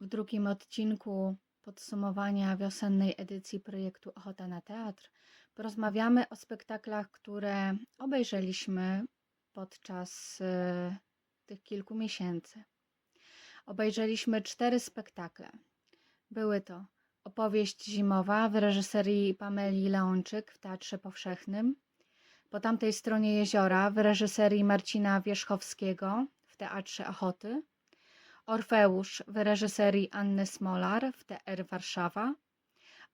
W drugim odcinku podsumowania wiosennej edycji projektu Ochota na Teatr porozmawiamy o spektaklach, które obejrzeliśmy podczas e, tych kilku miesięcy. Obejrzeliśmy cztery spektakle. Były to opowieść zimowa w reżyserii Pameli Leączyk w Teatrze Powszechnym, po tamtej stronie jeziora w reżyserii Marcina Wierzchowskiego w Teatrze Ochoty, Orfeusz w reżyserii Anny Smolar w TR Warszawa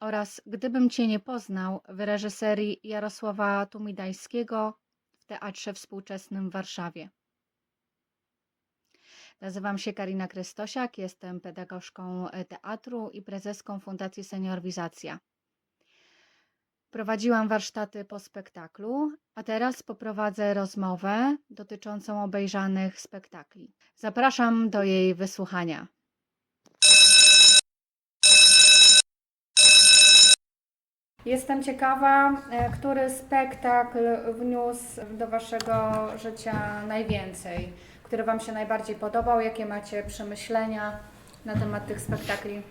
oraz Gdybym Cię nie poznał w reżyserii Jarosława Tumidajskiego w Teatrze Współczesnym w Warszawie. Nazywam się Karina Krystosiak, jestem pedagogzką teatru i prezeską Fundacji Seniorwizacja. Prowadziłam warsztaty po spektaklu, a teraz poprowadzę rozmowę dotyczącą obejrzanych spektakli. Zapraszam do jej wysłuchania. Jestem ciekawa, e, który spektakl wniósł do Waszego życia najwięcej, który Wam się najbardziej podobał, jakie macie przemyślenia na temat tych spektakli.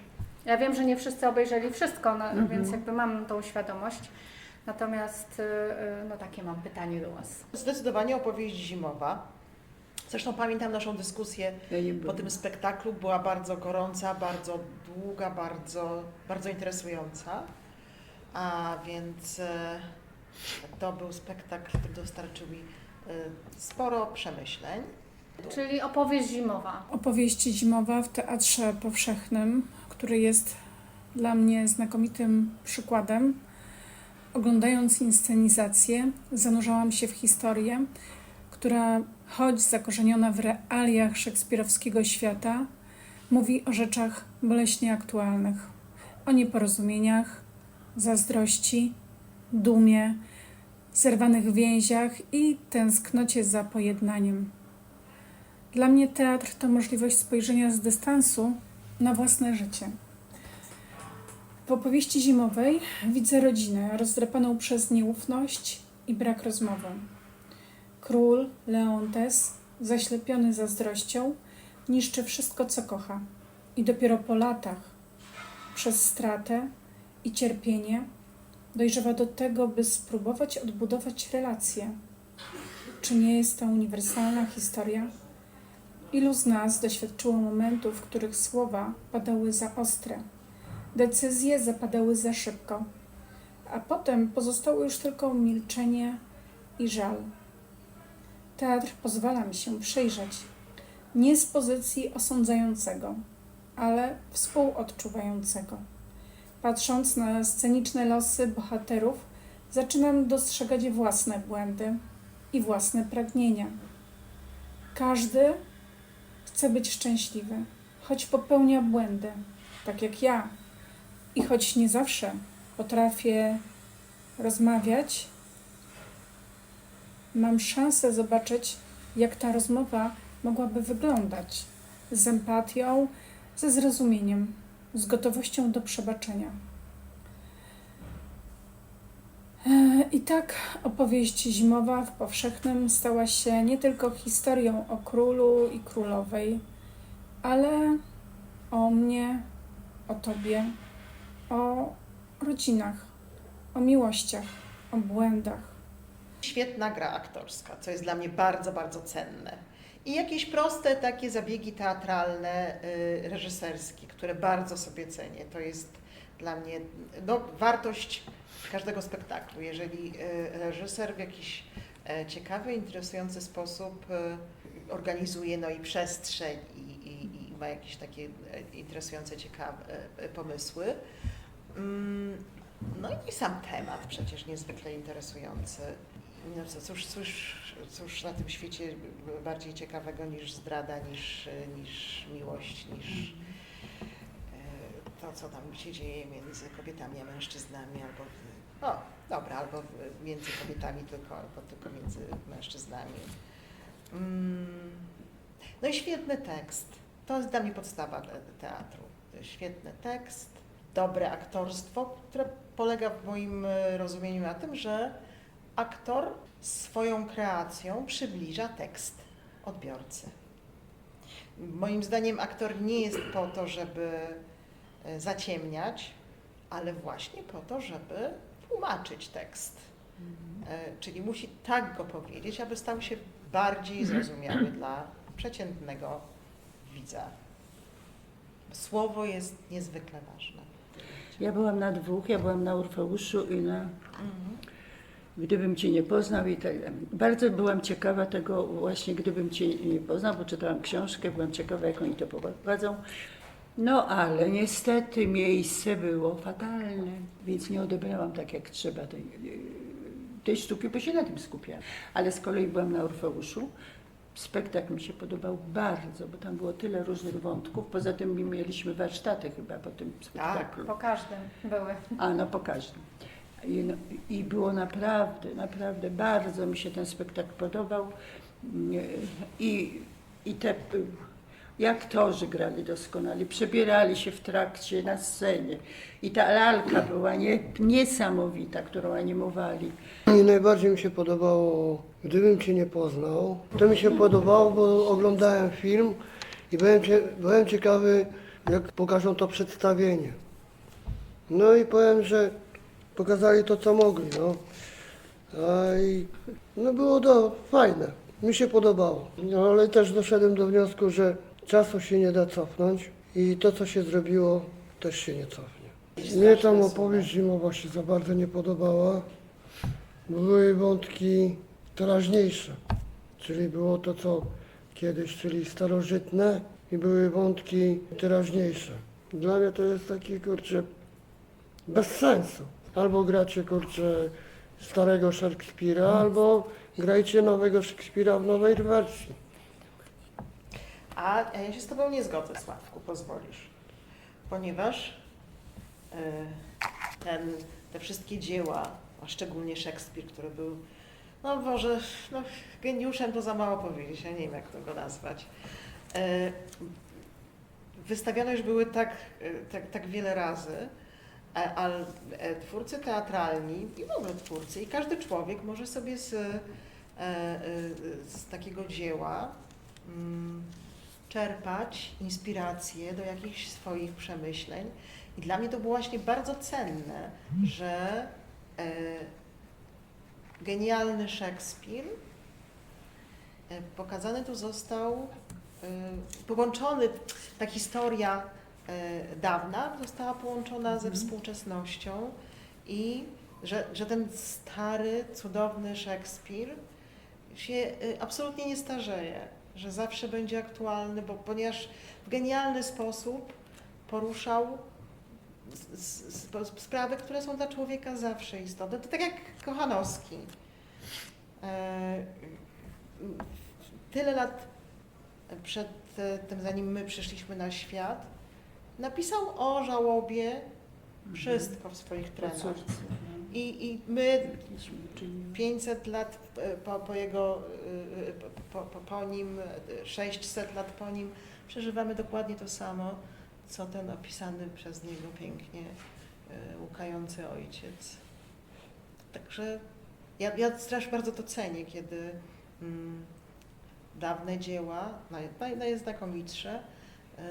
Ja wiem, że nie wszyscy obejrzeli wszystko, no, więc jakby mam tą świadomość. Natomiast y, y, no takie mam pytanie do Was. Zdecydowanie opowieść zimowa. Zresztą pamiętam naszą dyskusję po tym spektaklu. Była bardzo gorąca, bardzo długa, bardzo, bardzo interesująca. A więc e, to był spektakl, który dostarczył mi e, sporo przemyśleń. Czyli opowieść zimowa. Opowieść zimowa w Teatrze Powszechnym, który jest dla mnie znakomitym przykładem. Oglądając inscenizację, zanurzałam się w historię, która, choć zakorzeniona w realiach szekspirowskiego świata, mówi o rzeczach boleśnie aktualnych, o nieporozumieniach, zazdrości, dumie, zerwanych więziach i tęsknocie za pojednaniem. Dla mnie teatr to możliwość spojrzenia z dystansu na własne życie. W opowieści zimowej widzę rodzinę rozdrapaną przez nieufność i brak rozmowy. Król Leontes, zaślepiony zazdrością, niszczy wszystko, co kocha. I dopiero po latach, przez stratę i cierpienie, dojrzewa do tego, by spróbować odbudować relacje. Czy nie jest to uniwersalna historia? Ilu z nas doświadczyło momentów, w których słowa padały za ostre, decyzje zapadały za szybko, a potem pozostało już tylko milczenie i żal. Teatr pozwala mi się przyjrzeć nie z pozycji osądzającego, ale współodczuwającego. Patrząc na sceniczne losy bohaterów, zaczynam dostrzegać własne błędy i własne pragnienia. Każdy chce być szczęśliwy, choć popełnia błędy, tak jak ja. I choć nie zawsze potrafię rozmawiać, mam szansę zobaczyć, jak ta rozmowa mogłaby wyglądać z empatią, ze zrozumieniem, z gotowością do przebaczenia. E, I tak opowieść zimowa w powszechnym stała się nie tylko historią o królu i królowej, ale o mnie, o tobie, o rodzinach, o miłościach, o błędach. Świetna gra aktorska, co jest dla mnie bardzo, bardzo cenne. I jakieś proste takie zabiegi teatralne, y, reżyserskie, które bardzo sobie cenię. To jest dla mnie no, wartość każdego spektaklu. Jeżeli y, reżyser w jakiś e, ciekawy, interesujący sposób y, organizuje no i przestrzeń i, i, i ma jakieś takie e, interesujące, ciekawe e, pomysły. Mm, No i sam temat przecież niezwykle interesujący. No co, cóż, cóż, cóż na tym świecie bardziej ciekawego niż zdrada, niż, niż miłość, niż e, to, co tam się dzieje między kobietami a mężczyznami, albo o, dobra, albo między kobietami tylko, albo tylko między mężczyznami. Mm, No i świetny tekst. To jest dla mnie podstawa te- teatru. Świetny tekst, dobre aktorstwo, które polega w moim e, rozumieniu na tym, że aktor swoją kreacją przybliża tekst odbiorcy. Moim zdaniem aktor nie jest po to, żeby e, zaciemniać, ale właśnie po to, żeby tłumaczyć tekst. E, Czyli musi tak go powiedzieć, aby stał się bardziej zrozumiały dla przeciętnego widza. Słowo jest niezwykle ważne. Ja byłam na dwóch, ja byłam na Orfeuszu i na Gdybym Cię nie poznał i tak dalej. Bardzo byłam ciekawa tego właśnie, gdybym Cię nie poznał, bo czytałam książkę, byłam ciekawa, jak oni to poprowadzą. No ale niestety miejsce było fatalne, więc nie odebrałam tak jak trzeba tej, tej sztuki, bo się na tym skupiałam. Ale z kolei byłam na Orfeuszu. Spektakl mi się podobał bardzo, bo tam było tyle różnych wątków. Poza tym mieliśmy warsztaty chyba po tym spektaklu. Po każdym były. A no po każdym. I, no, I było naprawdę, naprawdę bardzo mi się ten spektakl podobał. I, i te i aktorzy grali doskonale, przebierali się w trakcie na scenie. I ta lalka była nie, niesamowita, którą animowali. I najbardziej mi się podobało, gdybym Cię nie poznał. To mi się podobało, bo oglądałem film i byłem, byłem ciekawy, jak pokażą to przedstawienie. No i powiem, że pokazali to, co mogli. No, A i, no było to fajne, mi się podobało. No, ale też doszedłem do wniosku, że czasu się nie da cofnąć i to, co się zrobiło, też się nie cofnie. Mnie tam opowieść zimowa się za bardzo nie podobała. Były wątki teraźniejsze, czyli było to, co kiedyś, czyli starożytne i były wątki teraźniejsze. Dla mnie to jest taki, kurczę, bez sensu. Albo gracie, kurczę, starego Szekspira, albo grajcie nowego Szekspira w nowej wersji. A ja się z Tobą nie zgodzę, Sławku, pozwolisz. Ponieważ y, ten, te wszystkie dzieła, a szczególnie Szekspir, który był, no może, no, geniuszem to za mało powiedzieć, ja nie wiem jak to go nazwać. Y, Wystawione już były tak, y, tak, tak wiele razy, a, a e, twórcy teatralni i w ogóle twórcy, i każdy człowiek może sobie z, e, e, z takiego dzieła mm, czerpać inspiracje do jakichś swoich przemyśleń. I dla mnie to było właśnie bardzo cenne, że e, genialny Szekspir e, pokazany tu został, e, połączony, ta historia e, dawna została połączona ze współczesnością i że, że ten stary, cudowny Szekspir się e, absolutnie nie starzeje, że zawsze będzie aktualny, bo ponieważ w genialny sposób poruszał s- s- s- sprawy, które są dla człowieka zawsze istotne. To tak jak Kochanowski. E, Tyle lat przed tym, zanim my przyszliśmy na świat, napisał o żałobie wszystko w swoich trenach. I, I my no, myśmy uczynili. 500 lat e, po, po jego, e, e, po, po, po nim, e, 600 lat po nim, przeżywamy dokładnie to samo, co ten opisany przez niego pięknie łukający ojciec. Także ja, ja strasznie bardzo to cenię, kiedy mm, dawne dzieła, naj, naj, najznakomitsze, e,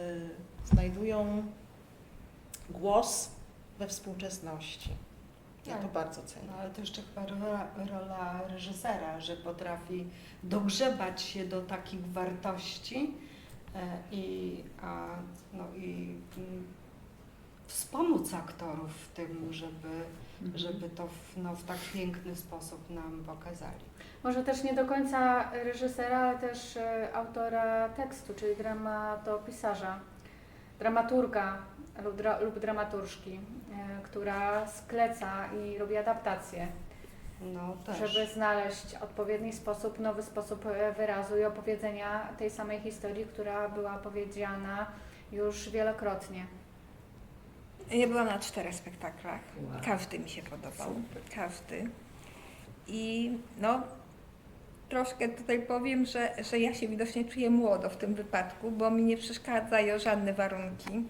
znajdują głos we współczesności. Ja to Tak. bardzo cenię. No ale to jeszcze chyba rola, rola reżysera, że potrafi dogrzebać się do takich wartości e, i, a, no, i mm, wspomóc aktorów w tym, żeby, Mhm. żeby to w, no, w tak piękny sposób nam pokazali. Może też nie do końca reżysera, ale też e, autora tekstu, czyli dramatopisarza, dramaturga lub, dra, lub dramaturżki, e, która skleca i robi adaptacje, No też. żeby znaleźć odpowiedni sposób, nowy sposób e, wyrazu i opowiedzenia tej samej historii, która była powiedziana już wielokrotnie. Ja byłam na czterech spektaklach. Wow. Każdy mi się podobał. Każdy. I no, troszkę tutaj powiem, że, że ja się widocznie czuję młodo w tym wypadku, bo mi nie przeszkadzają żadne warunki.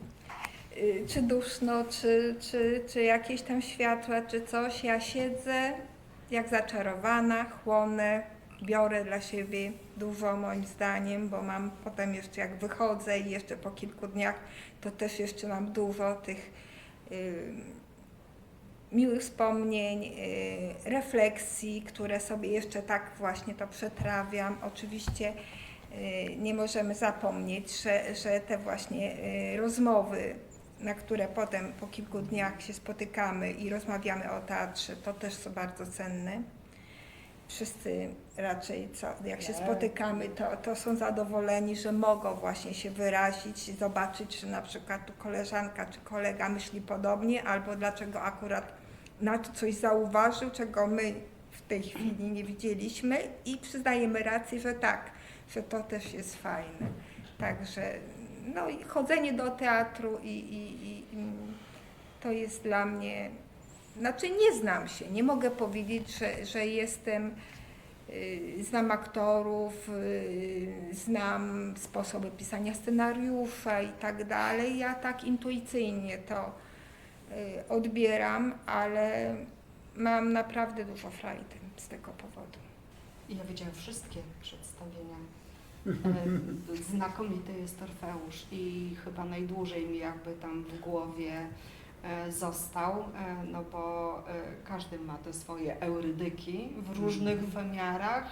Y, Czy duszno, czy, czy, czy jakieś tam światła, czy coś. Ja siedzę jak zaczarowana, chłonę, biorę dla siebie dużo moim zdaniem, bo mam potem jeszcze jak wychodzę i jeszcze po kilku dniach, to też jeszcze mam dużo tych y, miłych wspomnień, y, refleksji, które sobie jeszcze tak właśnie to przetrawiam. Oczywiście y, nie możemy zapomnieć, że, że te właśnie y, rozmowy, na które potem po kilku dniach się spotykamy i rozmawiamy o teatrze, to też są bardzo cenne. Wszyscy raczej, co, jak się spotykamy, to, to są zadowoleni, że mogą właśnie się wyrazić, zobaczyć, że na przykład tu koleżanka czy kolega myśli podobnie, albo dlaczego akurat na to coś zauważył, czego my w tej chwili nie widzieliśmy i przyznajemy rację, że tak, że to też jest fajne. Także no chodzenie do teatru i, i, i to jest dla mnie, znaczy nie znam się, nie mogę powiedzieć, że, że jestem, y, znam aktorów, y, znam sposoby pisania scenariusza i tak dalej. Ja tak intuicyjnie to odbieram, ale mam naprawdę dużo frajdy z tego powodu. I Ja widziałam wszystkie przedstawienia. Znakomity jest Orfeusz i chyba najdłużej mi jakby tam w głowie e, został, e, no bo e, każdy ma te swoje eurydyki w różnych wymiarach.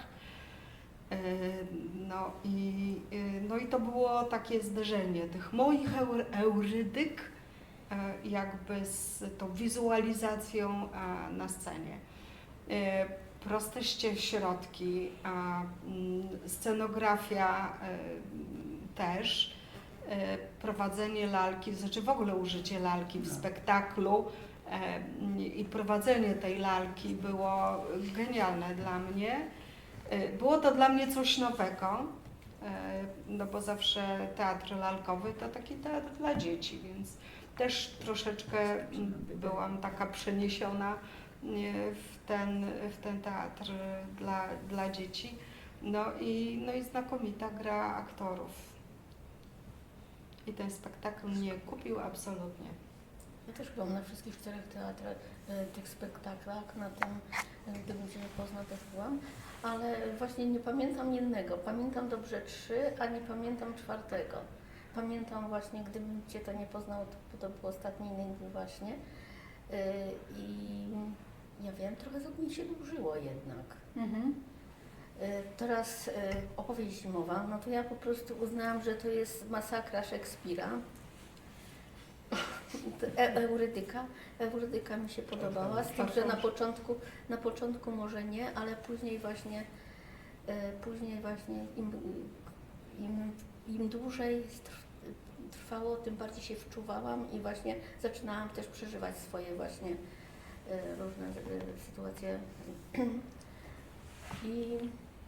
E, No i, no i to było takie zderzenie tych moich eur, eurydyk jakby z tą wizualizacją e, na scenie. E, Proste środki, mm, scenografia e, też, e, prowadzenie lalki, znaczy w ogóle użycie lalki w No. spektaklu e, i prowadzenie tej lalki było genialne dla mnie. E, Było to dla mnie coś nowego, e, no bo zawsze teatr lalkowy to taki teatr dla dzieci, więc też troszeczkę byłam taka przeniesiona nie, w ten, w ten teatr dla, dla dzieci. No i, no i znakomita gra aktorów. I ten spektakl mnie kupił absolutnie. Ja też byłam na wszystkich czterech teatrach, e, tych spektaklach, na tym, e, gdybym Cię nie poznał, też byłam, ale właśnie nie pamiętam jednego. Pamiętam dobrze trzy, a nie pamiętam czwartego. Pamiętam właśnie, gdybym Cię to nie poznał, to, to był ostatni inny właśnie. E, I ja wiem, trochę z mnie się dłużyło jednak. Mhm. E, Teraz e, opowieść zimowa, no to ja po prostu uznałam, że to jest masakra Szekspira. To E Eurydyka. Eurydyka mi się podobała, z tym, że na początku, na początku może nie, ale później właśnie, e, później właśnie im, im, im dłużej trwało, tym bardziej się wczuwałam i właśnie zaczynałam też przeżywać swoje właśnie e, różne e, sytuacje. I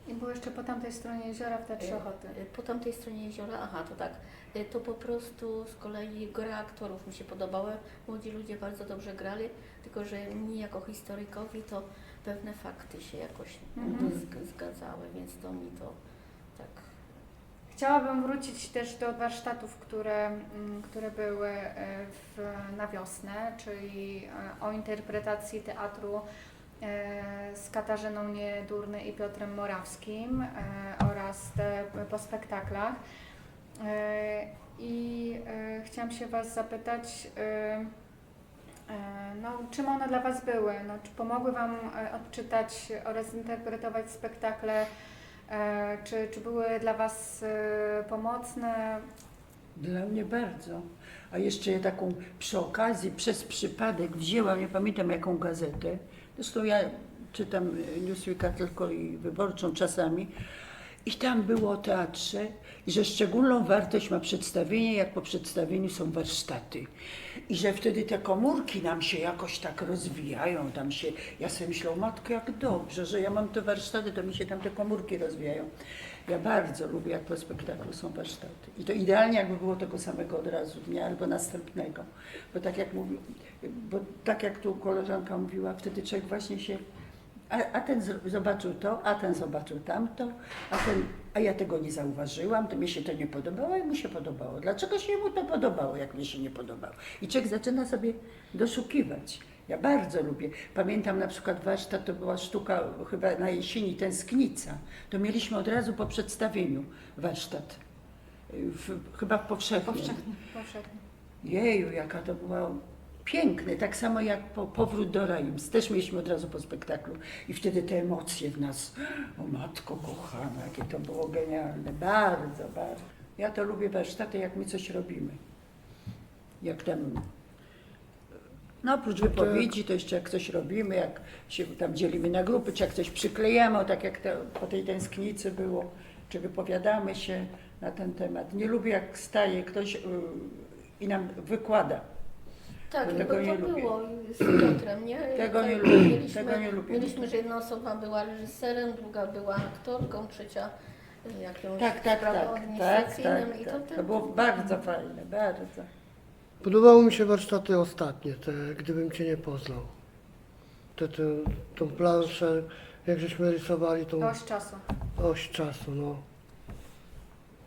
I było jeszcze po tamtej stronie jeziora w Teatrze Ochoty. Y, Po tamtej stronie jeziora, aha, to tak. Y, To po prostu z kolei gra aktorów mi się podobała. Młodzi ludzie bardzo dobrze grali, tylko że mi jako historykowi to pewne fakty się jakoś Mhm. zg- zgadzały, więc to mi to. Chciałabym wrócić też do warsztatów, które, mm, które były e, w, na wiosnę, czyli e, o interpretacji teatru e, z Katarzyną Niedurny i Piotrem Morawskim oraz te po spektaklach. I chciałam się Was zapytać, no, czym one dla Was były? No, czy pomogły Wam odczytać oraz interpretować spektakle Czy, czy były dla Was e, pomocne? Dla mnie bardzo. A jeszcze taką przy okazji, przez przypadek wzięłam, nie pamiętam jaką gazetę, zresztą ja czytam y, Newsweeka tylko i wyborczą czasami, i tam było o teatrze, i że szczególną wartość ma przedstawienie, jak po przedstawieniu są warsztaty. I że wtedy te komórki nam się jakoś tak rozwijają, tam się, ja sobie myślę, o matko, jak dobrze, że ja mam te warsztaty, to mi się tam te komórki rozwijają. Ja bardzo lubię, jak po spektaklu są warsztaty. I to idealnie, jakby było tego samego od razu dnia albo następnego. Bo tak jak mówi, bo tak jak tu koleżanka mówiła, wtedy człowiek właśnie się a, a ten zobaczył to, a ten zobaczył tamto, a ten, a ja tego nie zauważyłam, to mi się to nie podobało i mu się podobało. Dlaczego się mu to podobało, jak mi się nie podobało? I człowiek zaczyna sobie doszukiwać. Ja bardzo lubię. Pamiętam na przykład warsztat, to była sztuka chyba na jesieni, Tęsknica. To mieliśmy od razu po przedstawieniu warsztat. W, chyba w powszechnym. Jeju, jaka to była piękny, tak samo jak po, powrót do Reims. Też mieliśmy od razu po spektaklu i wtedy te emocje w nas. O matko kochana, jakie to było genialne. Bardzo, bardzo. Ja to lubię warsztaty, jak my coś robimy. Jak tam no oprócz wypowiedzi, to jeszcze jak coś robimy, jak się tam dzielimy na grupy, czy jak coś przyklejamy, tak jak te, po tej tęsknicy było, czy wypowiadamy się na ten temat. Nie lubię jak staje ktoś y, i nam wykłada. Tak, Tego bo to nie lubię. było z Piotrem, nie? Tego Tak, nie lubię, Mieliśmy, tego nie lubię. Mieliśmy, że jedna osoba była reżyserem, druga była aktorką, trzecia y, jakąś Tak, tak, sprawą tak, tak, administracyjną tak, i to, tak. tak To było bardzo fajne, bardzo. Podobały mi się warsztaty ostatnie, te Gdybym Cię nie poznał. Te, te, tą planszę, jak żeśmy rysowali tą Oś czasu. oś czasu, no.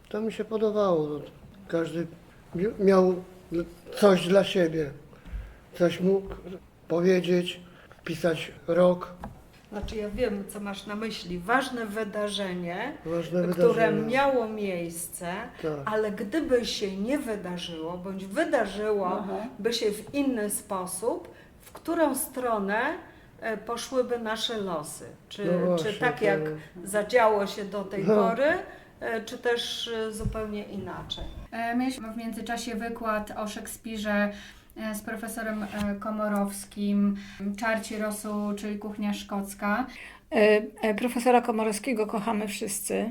To mi się podobało. No. Każdy mi- miał coś dla siebie. Coś mógł powiedzieć, wpisać rok, Znaczy ja wiem, co masz na myśli. Ważne wydarzenie, ważne które miało miejsce, Tak. ale gdyby się nie wydarzyło, bądź wydarzyło Aha. by się w inny sposób, w którą stronę e, poszłyby nasze losy? Czy, No właśnie, czy tak to- jak zadziało się do tej No. pory, e, czy też e, zupełnie inaczej? E, Mieliśmy w międzyczasie wykład o Szekspirze z profesorem e, Komorowskim, Czarci Rosu, czyli kuchnia szkocka. E, e, Profesora Komorowskiego kochamy wszyscy.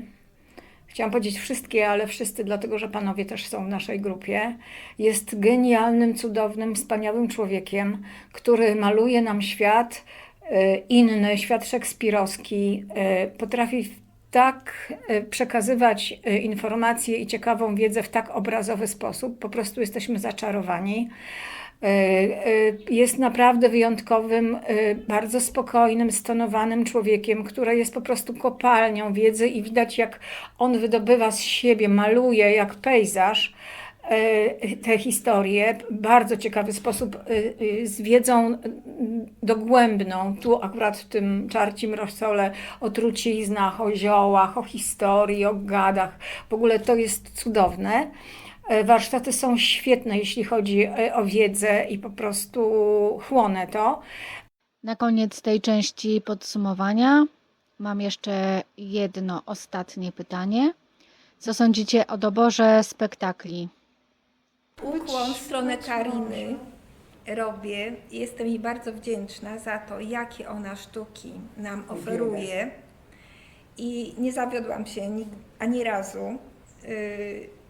Chciałam powiedzieć wszystkie, ale wszyscy, dlatego że panowie też są w naszej grupie. Jest genialnym, cudownym, wspaniałym człowiekiem, który maluje nam świat e, inny, świat szekspirowski. E, Potrafi tak e, przekazywać e, informacje i ciekawą wiedzę w tak obrazowy sposób. Po prostu jesteśmy zaczarowani. E, e, Jest naprawdę wyjątkowym, e, bardzo spokojnym, stonowanym człowiekiem, który jest po prostu kopalnią wiedzy i widać, jak on wydobywa z siebie, maluje jak pejzaż te historie w bardzo ciekawy sposób, z wiedzą dogłębną. Tu akurat w tym czarcim rosole o truciznach, o ziołach, o historii, o gadach. W ogóle to jest cudowne. E, Warsztaty są świetne, jeśli chodzi e, o wiedzę i po prostu chłonę to. Na koniec tej części podsumowania mam jeszcze jedno ostatnie pytanie. Co sądzicie o doborze spektakli? Ukłon w stronę Kariny robię i jestem jej bardzo wdzięczna za to, jakie ona sztuki nam oferuje. I nie zawiodłam się ani razu.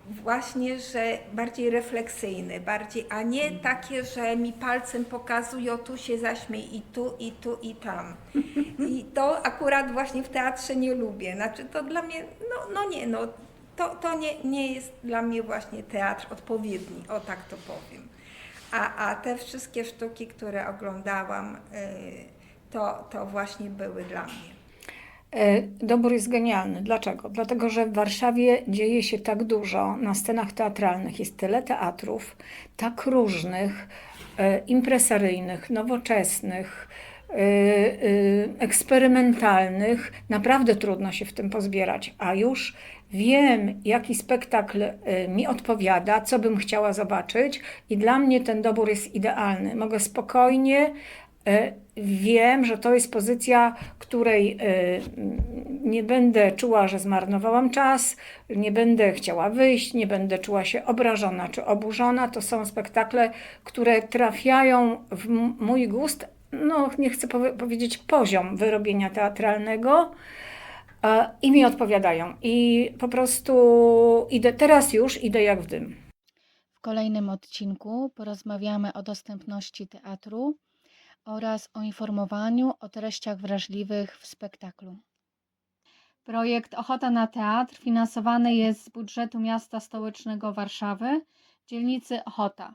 Właśnie, że bardziej refleksyjne, bardziej, a nie takie, że mi palcem pokazuje, o tu się zaśmiej i tu, i tu, i tam. I to akurat właśnie w teatrze nie lubię. Znaczy to dla mnie, no, no nie, no to, to nie, nie jest dla mnie właśnie teatr odpowiedni, o tak to powiem. A, a te wszystkie sztuki, które oglądałam, y, to, to właśnie były dla mnie. E, Dobór jest genialny. Dlaczego? Dlatego, że w Warszawie dzieje się tak dużo na scenach teatralnych. Jest tyle teatrów, tak różnych, e, impresaryjnych, nowoczesnych, e, eksperymentalnych. Naprawdę trudno się w tym pozbierać. A już wiem, jaki spektakl mi odpowiada, co bym chciała zobaczyć, i dla mnie ten dobór jest idealny. Mogę spokojnie Wiem, że to jest pozycja, której e, nie będę czuła, że zmarnowałam czas, nie będę chciała wyjść, nie będę czuła się obrażona czy oburzona. To są spektakle, które trafiają w mój gust, no nie chcę powie- powiedzieć poziom wyrobienia teatralnego i mi odpowiadają. I po prostu idę, teraz już idę jak w dym. W kolejnym odcinku porozmawiamy o dostępności teatru oraz o informowaniu o treściach wrażliwych w spektaklu. Projekt Ochota na Teatr finansowany jest z budżetu miasta stołecznego Warszawy, dzielnicy Ochota.